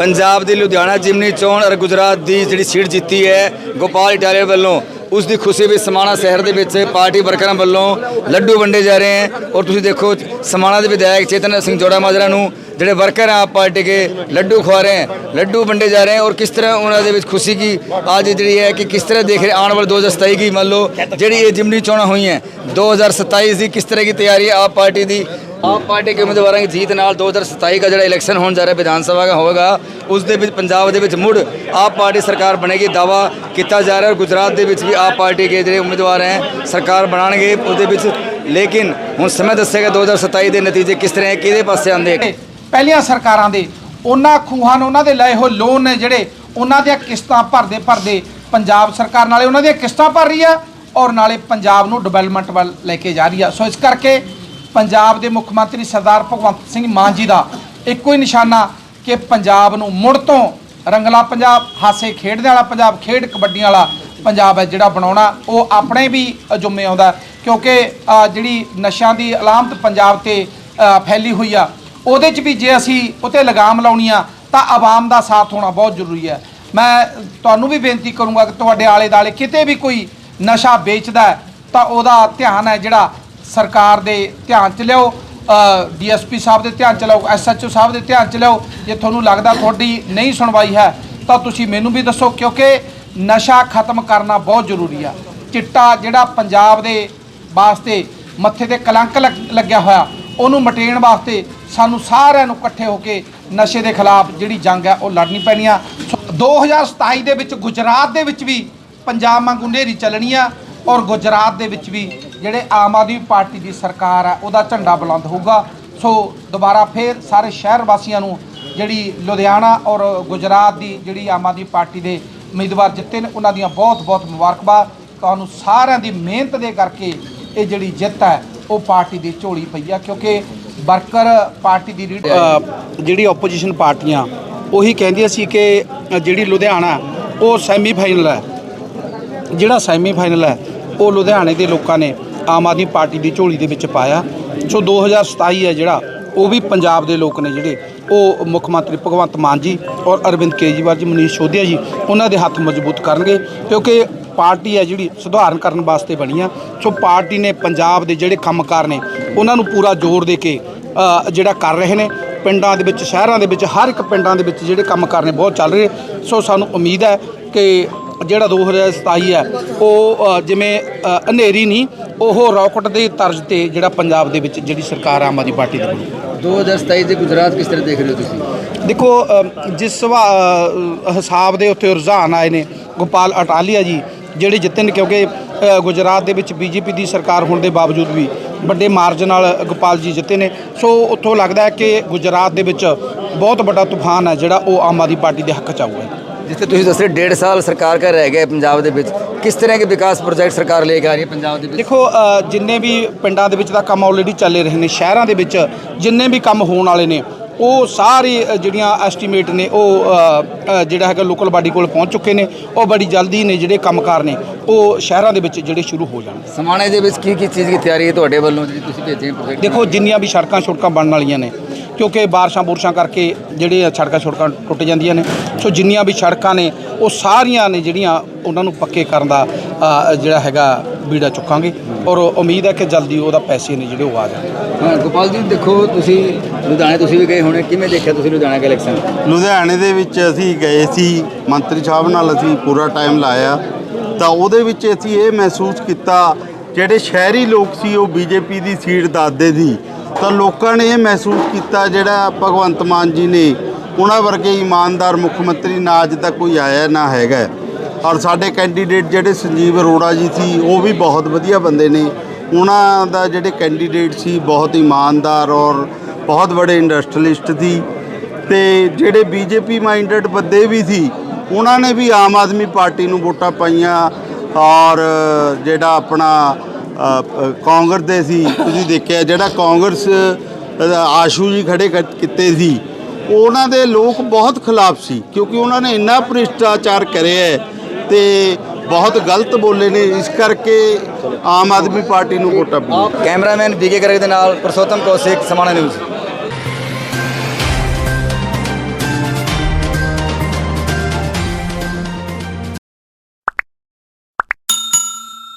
ਪੰਜਾਬ ਦੀ ਲੁਧਿਆਣਾ ਜਿਮਨੀ ਚੋਣ ਔਰ ਗੁਜਰਾਤ ਦੀ ਜਿਹੜੀ ਸੀਟ ਜਿੱਤੀ ਹੈ, ਗੋਪਾਲ ਇਟਾਲੀਆ ਵੱਲੋਂ, ਉਸ ਦੀ ਖੁਸ਼ੀ ਵਿੱਚ ਸਮਾਣਾ ਸ਼ਹਿਰ ਦੇ ਵਿੱਚ ਪਾਰਟੀ ਵਰਕਰਾਂ ਵੱਲੋਂ ਲੱਡੂ ਵੰਡੇ ਜਾ ਰਹੇ ਹਨ ਔਰ ਤੁਸੀਂ ਦੇਖੋ, ਸਮਾਣਾ ਦੇ ਵਿਧਾਇਕ ਚੇਤਨ ਸਿੰਘ ਜੋੜਾ ਮਾਜਰਾ ਨੂੰ ਜਿਹੜੇ ਵਰਕਰ ਆ, ਆਪ ਪਾਰਟੀ ਕੇ ਲੱਡੂ ਖਵਾ ਰਹੇ ਹਨ ਲੱਡੂ ਵੰਡੇ ਜਾ ਰਹੇ ਹਨ ਔਰ ਕਿਸ ਤਰ੍ਹਾਂ ਉਹਨਾਂ ਦੇ ਵਿੱਚ ਖੁਸ਼ੀ ਕੀ, ਅੱਜ ਜਿਹੜੀ ਹੈ ਕਿ ਕਿਸ ਤਰ੍ਹਾਂ ਦੇਖ ਰਹੇ, ਆਉਣ ਵਾਲੇ 2027 ਕੀ ਮੰਨ ਲਓ, ਜਿਹੜੀ ਇਹ ਜਿਮਨੀ ਚੋਣਾਂ ਹੋਈਆਂ 2027 ਦੀ ਕਿਸ ਤਰ੍ਹਾਂ ਦੀ ਤਿਆਰੀ ਹੈ, ਆਪ ਪਾਰਟੀ ਦੀ ਆਪ ਪਾਰਟੀ ਕੇ ਉਮੀਦਵਾਰਾਂ ਦੀ ਜੀਤ ਨਾਲ 2027 ਦਾ ਜਿਹੜਾ ਇਲੈਕਸ਼ਨ ਹੋਣ ਜਾ ਰਿਹਾ ਵਿਧਾਨ ਸਭਾ ਦਾ ਹੋਵੇਗਾ, ਉਸ ਦੇ ਵਿੱਚ ਪੰਜਾਬ ਦੇ ਵਿੱਚ ਮੁੜ ਆਪ ਪਾਰਟੀ ਸਰਕਾਰ ਬਣੇਗੀ ਦਾਵਾ ਕੀਤਾ ਜਾ ਰਿਹਾ ਹੈ ਗੁਜਰਾਤ ਦੇ ਵਿੱਚ ਵੀ ਆਪ ਪਾਰਟੀ ਦੇ ਜਿਹੜੇ ਉਮੀਦਵਾਰ ਹੈ, ਸਰਕਾਰ ਬਣਾਉਣਗੇ ਉਹਦੇ ਵਿੱਚ। ਲੇਕਿਨ ਹੁਣ ਸਮੇਂ ਦੱਸੇਗਾ 2027 ਦੇ ਨਤੀਜੇ ਕਿਸ ਤਰ੍ਹਾਂ ਹੈ, ਕਿਹਦੇ ਪਾਸੇ ਆਉਂਦੇ ਪਹਿਲੀਆਂ ਸਰਕਾਰਾਂ ਦੇ, ਉਹਨਾਂ ਖੂਹਾਂ ਨੂੰ, ਉਹਨਾਂ ਦੇ ਲਏ ਹੋਏ ਲੋਨ ਨੇ ਜਿਹੜੇ, ਉਹਨਾਂ ਦੀਆਂ ਕਿਸ਼ਤਾਂ ਭਰਦੇ ਭਰਦੇ ਪੰਜਾਬ ਸਰਕਾਰ ਨਾਲੇ ਉਹਨਾਂ ਦੀਆਂ ਕਿਸ਼ਤਾਂ ਭਰ ਰਹੀ ਆ ਔਰ ਨਾਲੇ ਪੰਜਾਬ ਨੂੰ ਡਿਵੈਲਪਮੈਂਟ ਵੱਲ ਲੈ ਕੇ ਜਾ ਰਹੀ ਆ। ਸੋ ਇਸ ਕਰਕੇ ਪੰਜਾਬ ਦੇ ਮੁੱਖ ਮੰਤਰੀ ਸਰਦਾਰ ਭਗਵੰਤ ਸਿੰਘ ਮਾਨ ਜੀ ਦਾ ਇੱਕੋ ਹੀ ਨਿਸ਼ਾਨਾ ਕਿ ਪੰਜਾਬ ਨੂੰ ਮੁੜ ਤੋਂ ਰੰਗਲਾ ਪੰਜਾਬ, ਹਾਸੇ ਖੇਡਦੇ ਵਾਲਾ ਪੰਜਾਬ, ਖੇਡ ਕਬੱਡੀ ਵਾਲਾ ਪੰਜਾਬ ਹੈ ਜਿਹੜਾ ਬਣਾਉਣਾ, ਉਹ ਆਪਣੇ ਵੀ ਜੁੰਮੇ ਆਉਂਦਾ ਕਿਉਂਕਿ ਜਿਹੜੀ ਨਸ਼ਿਆਂ ਦੀ ਅਲਾਮਤ ਪੰਜਾਬ ਤੇ ਫੈਲੀ ਹੋਈ ਆ, ਉਹਦੇ 'ਚ ਵੀ ਜੇ ਅਸੀਂ ਉਤੇ ਲਗਾਮ ਲਾਉਣੀ ਆ, ਤਾਂ ਆਵਾਮ ਦਾ ਸਾਥ ਹੋਣਾ ਬਹੁਤ ਜ਼ਰੂਰੀ ਹੈ। ਮੈਂ ਤੁਹਾਨੂੰ ਵੀ ਬੇਨਤੀ ਕਰੂੰਗਾ ਕਿ ਤੁਹਾਡੇ ਆਲੇ ਦਾਲੇ ਕਿਤੇ ਵੀ ਕੋਈ ਨਸ਼ਾ ਵੇਚਦਾ ਤਾਂ ਉਹਦਾ ਧਿਆਨ ਹੈ ਜਿਹੜਾ ਸਰਕਾਰ ਦੇ ਧਿਆਨ 'ਚ ਲਿਆਓ ਡੀਐਸਪੀ ਸਾਹਿਬ ਦੇ ਧਿਆਨ 'ਚ ਲਿਆਓ ਐਸਐਚਓ ਸਾਹਿਬ ਦੇ ਧਿਆਨ 'ਚ ਲਿਆਓ, ਜੇ ਤੁਹਾਨੂੰ ਲੱਗਦਾ ਤੁਹਾਡੀ ਨਹੀਂ ਸੁਣਵਾਈ ਹੈ, ਤਾਂ ਤੁਸੀਂ ਮੈਨੂੰ ਵੀ ਦੱਸੋ, ਕਿਉਂਕਿ ਨਸ਼ਾ ਖਤਮ ਕਰਨਾ ਬਹੁਤ ਜ਼ਰੂਰੀ ਆ। ਚਿੱਟਾ ਜਿਹੜਾ ਪੰਜਾਬ ਦੇ ਵਾਸਤੇ ਮੱਥੇ ਤੇ ਕਲੰਕ ਲੱਗ- ਲੱਗਿਆ ਹੋਇਆ, ਉਹਨੂੰ ਮਟੇਣ ਵਾਸਤੇ ਸਾਨੂੰ ਸਾਰਿਆਂ ਨੂੰ ਇਕੱਠੇ ਹੋ ਕੇ ਨਸ਼ੇ ਦੇ ਖਿਲਾਫ ਜਿਹੜੀ ਜੰਗ ਹੈ, ਉਹ ਲੜਨੀ ਪੈਣੀ ਆ। ਸੋ 2027 ਦੇ ਵਿੱਚ ਗੁਜਰਾਤ ਦੇ ਵਿੱਚ ਵੀ ਪੰਜਾਬ ਵਾਂਗੂ ਨੇਰੀ ਚੱਲਣੀ ਆ ਔਰ ਗੁਜਰਾਤ ਦੇ ਵਿੱਚ ਵੀ ਜਿਹੜੇ ਆਮ ਆਦਮੀ ਪਾਰਟੀ ਦੀ ਸਰਕਾਰ ਆ, ਉਹਦਾ ਝੰਡਾ ਬੁਲੰਦ ਹੋਊਗਾ। ਸੋ ਦੁਬਾਰਾ ਫੇਰ ਸਾਰੇ ਸ਼ਹਿਰ ਵਾਸੀਆਂ ਨੂੰ ਜਿਹੜੀ ਲੁਧਿਆਣਾ ਔਰ ਗੁਜਰਾਤ ਦੀ ਜਿਹੜੀ ਆਮ ਆਦਮੀ ਪਾਰਟੀ ਦੇ ਉਮੀਦਵਾਰ ਜਿੱਤੇ ਨੇ, ਉਹਨਾਂ ਦੀਆਂ ਬਹੁਤ ਬਹੁਤ ਮੁਬਾਰਕਬਾਦ। ਤੁਹਾਨੂੰ ਸਾਰਿਆਂ ਦੀ ਮਿਹਨਤ ਦੇ ਕਰਕੇ ਇਹ ਜਿਹੜੀ ਜਿੱਤ ਹੈ, ਉਹ ਪਾਰਟੀ ਦੀ ਝੋਲੀ ਪਈ ਆ, ਕਿਉਂਕਿ ਵਰਕਰ ਪਾਰਟੀ ਦੀ ਰੀਡ ਜਿਹੜੀ ਆਪੋਜੀਸ਼ਨ ਪਾਰਟੀਆਂ, ਉਹੀ ਕਹਿੰਦੀਆਂ ਸੀ ਕਿ ਜਿਹੜੀ ਲੁਧਿਆਣਾ, ਉਹ ਸੈਮੀ ਫਾਈਨਲ ਹੈ। ਜਿਹੜਾ ਸੈਮੀ ਫਾਈਨਲ ਹੈ, ਉਹ ਲੁਧਿਆਣੇ ਦੇ ਲੋਕਾਂ ਨੇ ਆਮ ਆਦਮੀ ਪਾਰਟੀ ਦੀ ਝੋਲੀ ਦੇ ਵਿੱਚ ਪਾਇਆ। ਸੋ 2027 ਹੈ ਜਿਹੜਾ, ਉਹ ਵੀ ਪੰਜਾਬ ਦੇ ਲੋਕ ਨੇ ਜਿਹੜੇ, ਉਹ ਮੁੱਖ ਮੰਤਰੀ ਭਗਵੰਤ ਮਾਨ ਜੀ ਔਰ ਅਰਵਿੰਦ ਕੇਜਰੀਵਾਲ ਜੀ, ਮਨੀਸ਼ ਸ਼ੋਧਿਆ ਜੀ, ਉਹਨਾਂ ਦੇ ਹੱਥ ਮਜ਼ਬੂਤ ਕਰਨਗੇ, ਕਿਉਂਕਿ ਪਾਰਟੀ ਹੈ ਜਿਹੜੀ, ਸੁਧਾਰਨ ਕਰਨ ਵਾਸਤੇ ਬਣੀ ਆ। ਸੋ ਪਾਰਟੀ ਨੇ ਪੰਜਾਬ ਦੇ ਜਿਹੜੇ ਕੰਮਕਾਰ ਨੇ, ਉਹਨਾਂ ਨੂੰ ਪੂਰਾ ਜ਼ੋਰ ਦੇ ਕੇ ਜਿਹੜਾ ਕਰ ਰਹੇ ਨੇ, ਪਿੰਡਾਂ ਦੇ ਵਿੱਚ, ਸ਼ਹਿਰਾਂ ਦੇ ਵਿੱਚ, ਹਰ ਇੱਕ ਪਿੰਡਾਂ ਦੇ ਵਿੱਚ ਜਿਹੜੇ ਕੰਮ ਕਰਨੇ ਬਹੁਤ ਚੱਲ ਰਹੇ। ਸੋ ਸਾਨੂੰ ਉਮੀਦ ਹੈ ਕਿ ਜਿਹੜਾ 2027 ਹੈ ਉਹ ਜਿਵੇਂ ਹਨੇਰੀ ਨਹੀਂ ਉਹ ਰੌਕਟ ਦੇ ਤਰਜ਼ ਤੇ ਜਿਹੜਾ ਪੰਜਾਬ ਦੇ ਵਿੱਚ ਜਿਹੜੀ ਸਰਕਾਰ ਆਮ ਆਦਮੀ ਪਾਰਟੀ ਦੀ ਬਣੀ 2027 ਦੇ ਗੁਜਰਾਤ ਕਿਸ ਤਰ੍ਹਾਂ ਦੇਖ ਰਹੇ ਹੋ ਤੁਸੀਂ? ਦੇਖੋ ਜਿਸ ਹਿਸਾਬ ਦੇ ਉੱਤੇ ਰੁਝਾਨ ਆਏ ਨੇ ਗੋਪਾਲ ਅਟਾਲੀਆ ਜੀ ਜਿਹੜੇ ਜਿੱਤੇ ਨੇ ਕਿਉਂਕਿ ਗੁਜਰਾਤ ਦੇ ਵਿੱਚ ਬੀਜੇਪੀ ਦੀ ਸਰਕਾਰ ਹੋਣ ਦੇ ਬਾਵਜੂਦ ਵੀ ਵੱਡੇ ਮਾਰਜਨ ਨਾਲ ਗੋਪਾਲ ਜੀ ਜਿੱਤੇ ਨੇ। ਸੋ ਉੱਥੋਂ ਲੱਗਦਾ ਹੈ ਕਿ ਗੁਜਰਾਤ ਦੇ ਵਿੱਚ ਬਹੁਤ ਵੱਡਾ ਤੂਫਾਨ ਹੈ ਜਿਹੜਾ ਉਹ ਆਮ ਆਦਮੀ ਪਾਰਟੀ ਦੇ ਹੱਕ ਚ ਆਊਗਾ। ਜਿੱਥੇ ਤੁਸੀਂ ਦੱਸ ਰਹੇ ਡੇਢ ਸਾਲ ਸਰਕਾਰ ਕਰ ਰਹਿ ਗਏ ਪੰਜਾਬ ਦੇ ਵਿੱਚ। ਕਿਸ ਤਰ੍ਹਾਂ ਦੇ ਵਿਕਾਸ ਪ੍ਰੋਜੈਕਟ ਸਰਕਾਰ ਲੈ ਕੇ ਆ ਰਹੀ ਹੈ ਪੰਜਾਬ ਦੇ ਵਿੱਚ? ਦੇਖੋ ਅ, ਜਿੰਨੇ ਵੀ ਪਿੰਡਾਂ ਦੇ ਵਿੱਚ ਤਾਂ ਕੰਮ ਆਲਰੇਡੀ ਚੱਲੇ ਰਹੇ ਨੇ ਸ਼ਹਿਰਾਂ ਦੇ ਵਿੱਚ ਜਿੰਨੇ ਵੀ ਕੰਮ ਹੋਣ ਵਾਲੇ ਨੇ ਉਹ ਸਾਰੇ ਅ, ਜਿਹੜੀਆਂ ਐਸਟੀਮੇਟ ਨੇ ਉਹ ਅ, ਅ, ਜਿਹੜਾ ਹੈਗਾ ਲੋਕਲ ਬਾਡੀ ਕੋਲ ਪਹੁੰਚ ਚੁੱਕੇ ਨੇ ਉਹ ਬੜੀ ਜਲਦੀ ਨੇ ਜਿਹੜੇ ਕੰਮਕਾਰ ਨੇ ਉਹ ਸ਼ਹਿਰਾਂ ਦੇ ਵਿੱਚ ਜਿਹੜੇ ਸ਼ੁਰੂ ਹੋ ਜਾਣਗੇ ਸਮਾਣੇ ਦੇ ਵਿੱਚ ਕੀ ਕੀ ਚੀਜ਼ ਦੀ ਤਿਆਰੀ ਹੈ ਤੁਹਾਡੇ ਵੱਲੋਂ ਜਿਹੜੀ ਤੁਸੀਂ ਭੇਜੇ ਪ੍ਰੋਜੈਕਟ ਦੇਖੋ ਜਿੰਨੀਆਂ ਵੀ ਸੜਕਾਂ ਛੁੜਕਾਂ ਬਣਨ ਵਾਲੀਆਂ ਨੇ ਕਿਉਂਕਿ ਬਾਰਿਸ਼ਾਂ ਬੁਰਸ਼ਾਂ ਕਰਕੇ ਜਿਹੜੇ ਸੜਕਾਂ ਛੁੜਕਾਂ ਟੁੱਟ ਜਾਂਦੀਆਂ ਨੇ। ਸੋ ਜਿੰਨੀਆਂ ਵੀ ਸੜਕਾਂ ਨੇ ਉਹ ਸਾਰੀਆਂ ਨੇ ਜਿਹੜੀਆਂ ਉਹਨਾਂ ਨੂੰ ਪੱਕੇ ਕਰਨ ਦਾ ਜਿਹੜਾ ਹੈਗਾ ਬੀੜਾ ਚੁੱਕਾਂਗੇ। ਔਰ ਉਮੀਦ ਹੈ ਕਿ ਜਲਦੀ ਉਹਦਾ ਪੈਸੇ ਨੇ ਜਿਹੜੇ ਉਹ ਆ ਜਾਣਗੇ ਹਾਂ ਗੋਪਾਲ ਜੀ ਦੇਖੋ ਤੁਸੀਂ ਲੁਧਿਆਣੇ ਤੁਸੀਂ ਵੀ ਗਏ ਹੋਣੇ ਕਿਵੇਂ ਦੇਖਿਆ ਤੁਸੀਂ ਲੁਧਿਆਣਾ ਦਾ ਇਲੈਕਸ਼ਨ ਲੁਧਿਆਣੇ ਦੇ ਵਿੱਚ ਅਸੀਂ ਗਏ ਸੀ ਮੰਤਰੀ ਸਾਹਿਬ ਨਾਲ ਅਸੀਂ ਪੂਰਾ ਟਾਈਮ ਲਾਇਆ। ਤਾਂ ਉਹਦੇ ਵਿੱਚ ਅਸੀਂ ਇਹ ਮਹਿਸੂਸ ਕੀਤਾ ਜਿਹੜੇ ਸ਼ਹਿਰੀ ਲੋਕ ਸੀ ਉਹ ਬੀਜੇਪੀ ਦੀ ਸੀਟ ਦੱਸਦੇ ਸੀ। ਤਾਂ ਲੋਕਾਂ ਨੇ ਇਹ ਮਹਿਸੂਸ ਕੀਤਾ ਜਿਹੜਾ ਭਗਵੰਤ ਮਾਨ ਜੀ ਨੇ, ਉਹਨਾਂ ਵਰਗੇ ਇਮਾਨਦਾਰ ਮੁੱਖ ਮੰਤਰੀ ਨਾ ਅੱਜ ਤੱਕ ਕੋਈ ਆਇਆ ਨਾ ਹੈਗਾ। ਔਰ ਸਾਡੇ ਕੈਂਡੀਡੇਟ ਜਿਹੜੇ ਸੰਜੀਵ ਅਰੋੜਾ ਜੀ ਸੀ, ਉਹ ਵੀ ਬਹੁਤ ਵਧੀਆ ਬੰਦੇ ਨੇ। ਉਹਨਾਂ ਦਾ ਜਿਹੜੇ ਕੈਂਡੀਡੇਟ ਸੀ, ਬਹੁਤ ਇਮਾਨਦਾਰ ਔਰ ਬਹੁਤ ਬੜੇ ਇੰਡਸਟਰੀਲਿਸਟ ਸੀ। ਤੇ ਜਿਹੜੇ ਬੀਜੇਪੀ ਮਾਈਂਡਡ ਬੰਦੇ ਵੀ ਸੀ, ਉਹਨਾਂ ਨੇ ਵੀ ਆਮ ਆਦਮੀ ਪਾਰਟੀ ਨੂੰ ਵੋਟਾਂ ਪਾਈਆਂ। ਔਰ ਜਿਹੜਾ ਆਪਣਾ ਕਾਂਗਰਸ ਦੇ ਸੀ, ਤੁਸੀਂ ਦੇਖਿਆ ਜਿਹੜਾ ਕਾਂਗਰਸ ਆਸ਼ੂ ਜੀ ਖੜੇ ਕਰ- ਕੀਤੇ ਸੀ, ਉਹਨਾਂ ਦੇ ਲੋਕ ਬਹੁਤ ਖਿਲਾਫ ਸੀ, ਕਿਉਂਕਿ ਉਹਨਾਂ ਨੇ ਇੰਨਾ ਭ੍ਰਿਸ਼ਟਾਚਾਰ ਕਰਿਆ ਹੈ ਤੇ ਬਹੁਤ ਗਲਤ ਬੋਲੇ ਨੇ, ਇਸ ਕਰਕੇ ਆਮ ਆਦਮੀ ਪਾਰਟੀ ਨੂੰ ਵੋਟਾਂ ਪਈਆਂ ਕੈਮਰਾਮੈਨ ਬੀਕੇ ਕਰਕ ਦੇ ਨਾਲ ਪ੍ਰਸੋਤਮ ਕੌਸ਼ਿਕ ਸਮਾਣਾ ਨਿਊਜ਼।